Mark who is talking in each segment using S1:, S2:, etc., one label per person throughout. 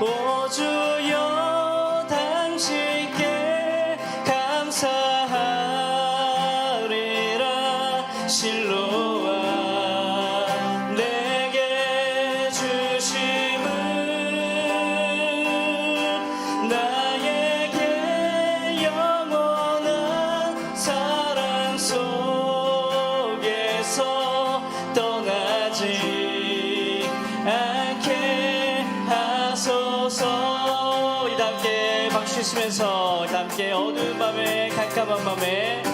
S1: 오주여. 하시면서 함께 어두운 밤에 깜깜한 밤에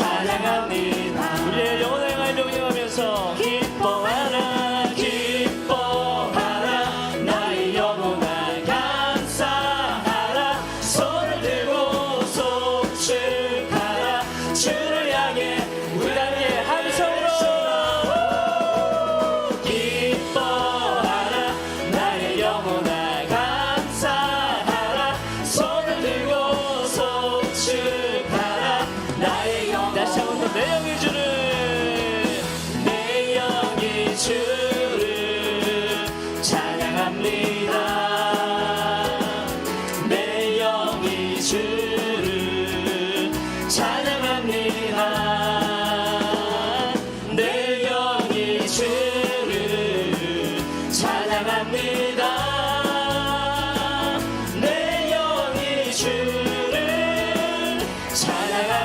S1: 찬양합니다. 우리의 영혼을 향하여 명령하면서 기뻐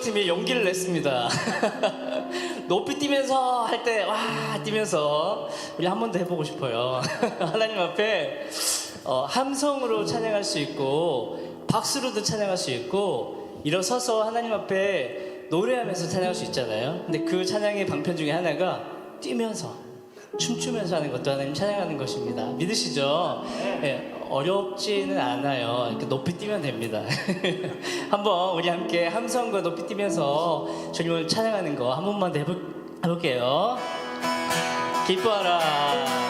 S1: 팀이 용기를 냈습니다. 높이 뛰면서 할 때 와 뛰면서 우리 한 번 더 해보고 싶어요. 하나님 앞에 어, 함성으로 찬양할 수 있고 박수로도 찬양할 수 있고 일어서서 하나님 앞에 노래하면서 찬양할 수 있잖아요. 근데 그 찬양의 방편 중에 하나가 뛰면서 춤추면서 하는 것도 하나님 찬양하는 것입니다. 믿으시죠? 예, 어렵지는 않아요. 이렇게 높이 뛰면 됩니다. 한번 우리 함께 함성과 높이 뛰면서 주님을 찬양하는 거 한 번만 더 해볼, 해볼게요. 기뻐하라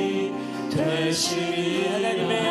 S1: 되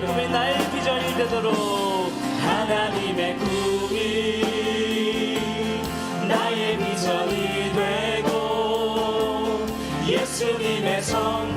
S1: 하나님의 꿈이 나의 비전이 되도록 하나님의 꿈이 나의 비전이 되고 예수님의 성